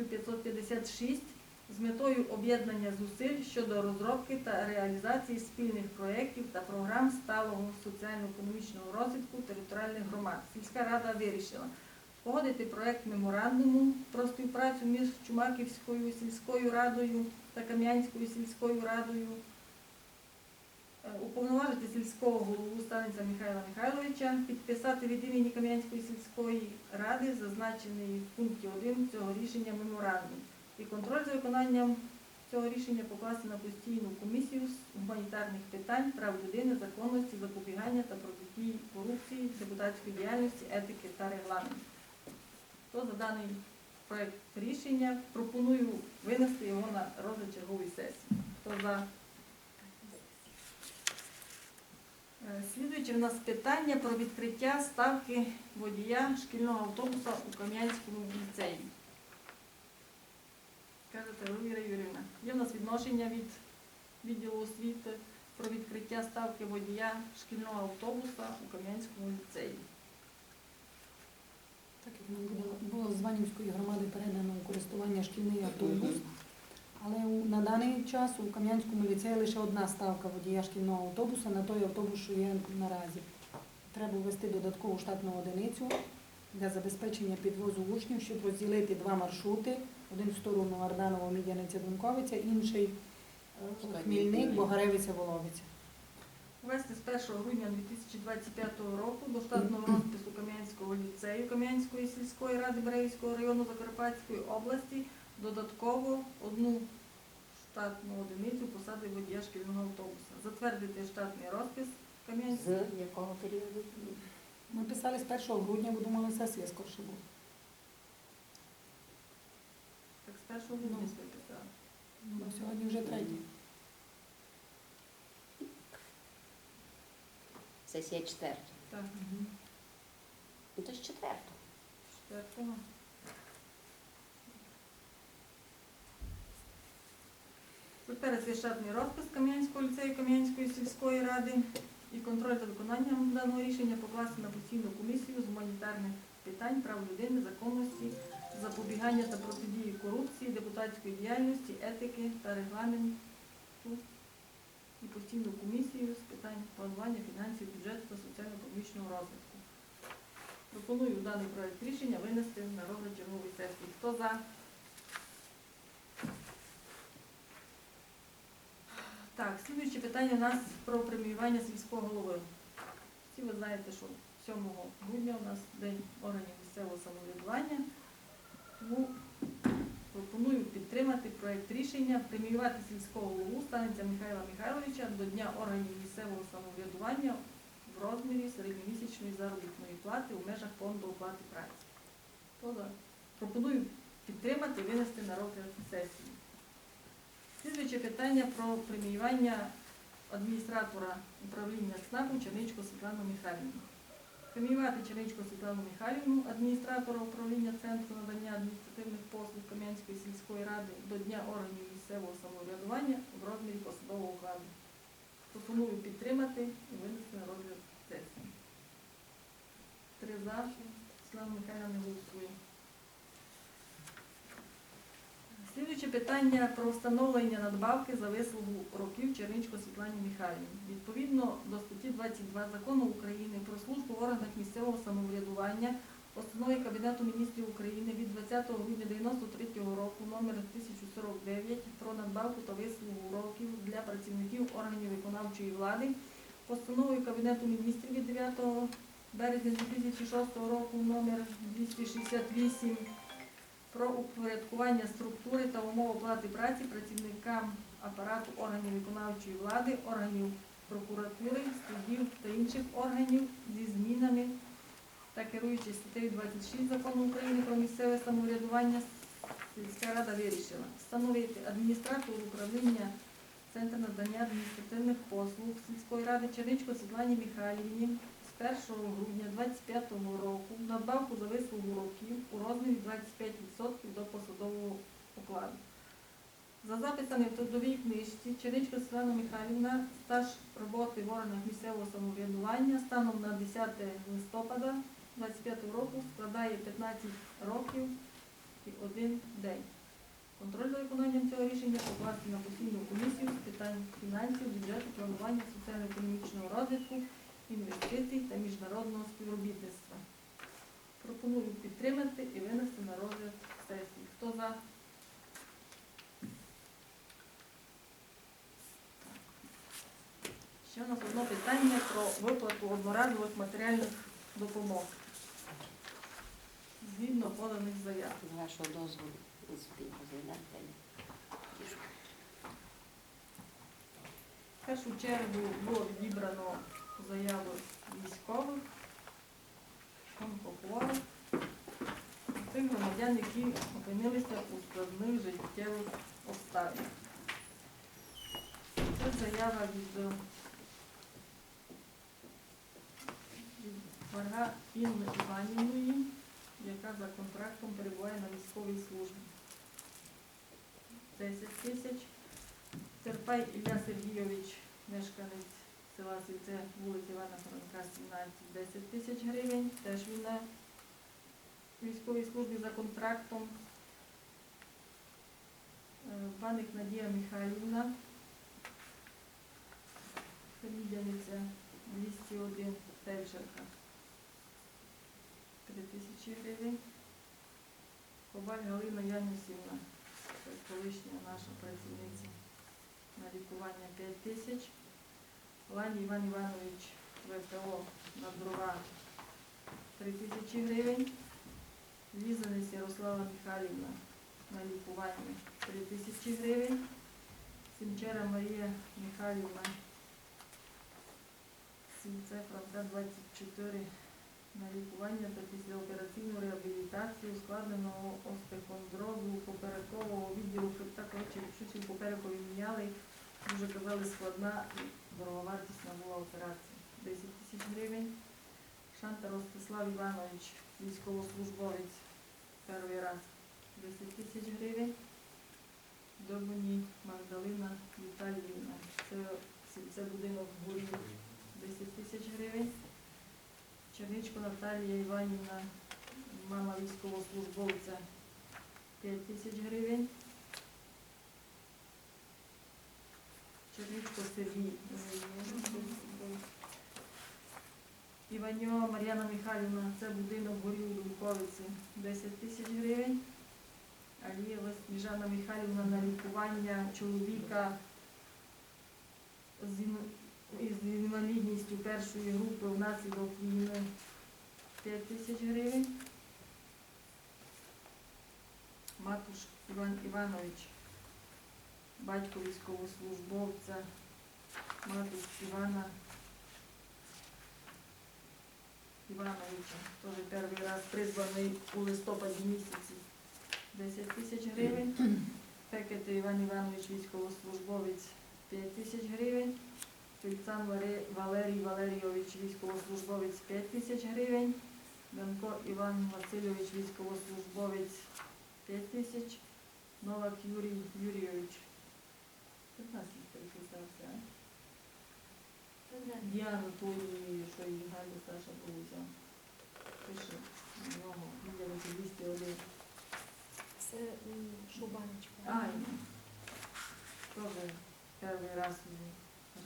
номер 556 з метою об'єднання зусиль щодо розробки та реалізації спільних проєктів та програм сталого соціально-економічного розвитку територіальних громад. Сільська рада вирішила погодити проєкт меморандуму про співпрацю між Чумаківською сільською радою та Кам'янською сільською радою. Е, Уповноважити сільського голову станиця Михайла Михайловича підписати від імені Кам'янської сільської ради зазначений в пункті 1 цього рішення меморандум і контроль за виконанням цього рішення покласти на постійну комісію з гуманітарних питань, прав людини, законності, запобігання та протидії корупції, депутатської діяльності, етики та регламенту. Хто за даний проект рішення пропоную винести його на розгляд чергової сесії. Хто за? Е, Слідуюче в нас питання про відкриття ставки водія шкільного автобуса у Кам'янському ліцеї. Кажете, Віра Юрівна, є в нас відношення від відділу освіти про відкриття ставки водія шкільного автобуса у Кам'янському ліцеї. Так як було з Ванівської громади передано у користування шкільний автобус, але на даний час у Кам'янському ліцеї лише одна ставка водія шкільного автобуса на той автобус, що є наразі. Треба ввести додаткову штатну одиницю для забезпечення підвозу учнів, щоб розділити два маршрути: один в сторону Арданово, Мідяниця, Дунковиця, інший е, Хмільник, Богаревиця, Воловиця. Ввести з 1 грудня 2025 року до штатного розпису Кам'янського ліцею Кам'янської сільської ради Берегівського району Закарпатської області додатково одну штатну одиницю посади водія шкільного автобуса. Затвердити штатний розпис Кам'янського. З якого періоду? Ми писали з 1 грудня, бо думали, сесія скорше буде. Так з 1 грудня Ну. спитали. Ну, сьогодні вже третій. Сесія четверта. Так, Ну то ж четверта. четвертого. Штатний розпис Кам'янського ліцею Кам'янської сільської ради і контроль за виконанням даного рішення покласти на постійну комісію з гуманітарних питань, прав людини, законності, запобігання та протидії корупції, депутатської діяльності, етики та регламенту і постійну комісію з питань планування фінансів, бюджету та соціально-економічного розвитку. Пропоную даний проект рішення винести на розгляд чергової сесії. Хто за? Так, слідуюче питання у нас про преміювання сільського голови. Всі ви знаєте, що 7 грудня у нас День органів місцевого самоврядування. Тому пропоную підтримати проект рішення преміювати сільського голову станиця Михайла Михайловича до Дня органів місцевого самоврядування в розмірі середньомісячної заробітної плати у межах фонду оплати праці. Пропоную підтримати винести на розгляд сесії. Слідуюче питання про преміювання адміністратора управління ЦНАПу Черничко Світлану Михайлівну. Преміювати Черничко Світлану Михайлівну, адміністратора управління Центру надання адміністративних послуг Кам'янської сільської ради до Дня органів місцевого самоврядування в розмірі посадового окладу. Пропоную підтримати і винести на розгляд сесії. Три за, Світлана Михайлівна не голосує. Питання про встановлення надбавки за вислугу років Черничко Світлані Михайлівні. Відповідно до статті 22 закону України про службу в органах місцевого самоврядування, постанови Кабінету міністрів України від 20 грудня 1993 року номер 1049 про надбавку та вислугу років для працівників органів виконавчої влади, постановою Кабінету міністрів від 9 березня 2006 року номер 268 про упорядкування структури та умов оплати праці працівникам апарату органів виконавчої влади, органів прокуратури, судів та інших органів зі змінами та керуючись статтею 26 закону України про місцеве самоврядування, сільська рада вирішила встановити адміністратору управління Центр надання адміністративних послуг сільської ради Черничко Світлані Михайлівні 1 грудня 2025 року надбавку за вислугу років у розмірі 25% до посадового окладу. За записами в трудовій книжці Черничко Світлана Михайлівна стаж роботи в органах місцевого самоврядування станом на 10 листопада 2025 року складає 15 років і 1 один день. Контроль за виконанням цього рішення покласти на постійну комісію з питань фінансів, бюджету, планування соціально-економічного розвитку, інвестицій міжнародного співробітництва. Пропоную підтримати і винести на розгляд сесії. Хто за? Ще у нас одне питання про виплату одноразових матеріальних допомог. Згідно поданих заяв. З вашого дозволу спільно розглядати. В першу чергу було відібрано заяви військових, громадян, які опинилися у складних життєвих обставинах. Це заява від, е, від Варга Інни Іванівної, яка за контрактом перебуває на військовій службі. 10 тисяч. Терпай Ілля Сергійович, мешканець села Сільце, вулиця Івана Франка, 17, 10 тисяч гривень. Теж він на військовій службі за контрактом. Е, Баник Надія Михайлівна, Фемідяниця, 201, фельдшерка, 3 тисячі гривень. Коваль Галина Янусівна, колишня наша працівниця на лікування 5 тисяч. Лані Іван Іванович ВПО на дрова 3 тисячі гривень. Лізанець Ярослава Михайлівна на лікування 3 тисячі гривень. Сімчера Марія Михайлівна Сільце Франка 24 на лікування та післяопераційну реабілітацію ускладненого остеохондрозу поперекового відділу хребта, коротше, відчуттів поперекові міняли. Дуже казали, складна дороговартісна була операція. 10 тисяч гривень. Шанта Ростислав Іванович, військовослужбовець, перший раз 10 тисяч гривень. Добуні Магдалина Віталіївна, це, будинок в горі 10 тисяч гривень. Черничко Наталія Іванівна, мама військовослужбовця 5 тисяч гривень. Черничко Сергій. Іваньова Мар'яна Михайлівна, це будинок горів у Дубковиці, 10 тисяч гривень. Алієва Сніжана Михайлівна на лікування чоловіка з інвалідністю першої групи внаслідок війни 5 тисяч гривень. Матуш Іван Іванович, батько військовослужбовця, матуш Івана Івановича, теж перший раз призваний у листопаді місяці 10 тисяч гривень. Пекети Іван Іванович, військовослужбовець 5 тисяч гривень. Фільцан Валерій Валерійович, військовослужбовець 5 тисяч гривень. Данко Іван Васильович, військовослужбовець 5 тисяч. Новак Юрій Юрійович. 15 переписався. А? Діану Толі, що її Галя Саша Бузя. Пише на нього, відділиться 201. Це м, Шубанечка. Ай, тоже перший раз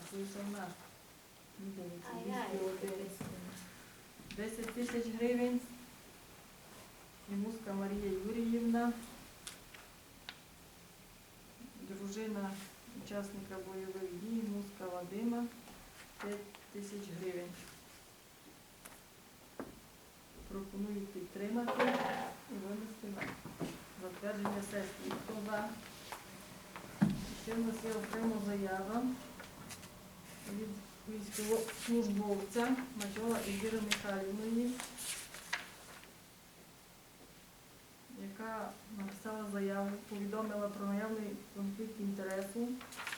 рахується в нас. Відділиться 201. 10 тисяч гривень. Імуська Марія Юріївна. Дружина учасника бойових дій Муска Вадима. 5 тисяч гривень. Пропоную підтримати і винести на затвердження сесії. Хто за? Ще в нас є окрема заява від військовослужбовця Мачола Ігіри Михайлівної, яка написала заяву, повідомила про наявний конфлікт інтересу,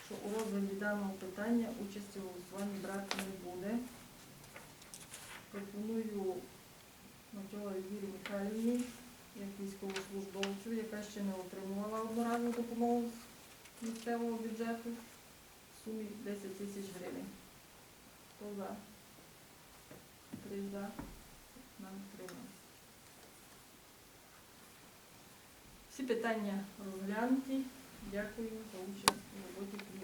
що у розгляді даного питання участі у голосуванні брати не буде. Пропоную Мачола Ігірі Михайлівні, як військовослужбовцю, яка ще не отримувала одноразову допомогу з місцевого бюджету в сумі 10 тисяч гривень. Хто за? Три за. Нам тримається. Всі питання розглянуті. Дякую за участь у роботі.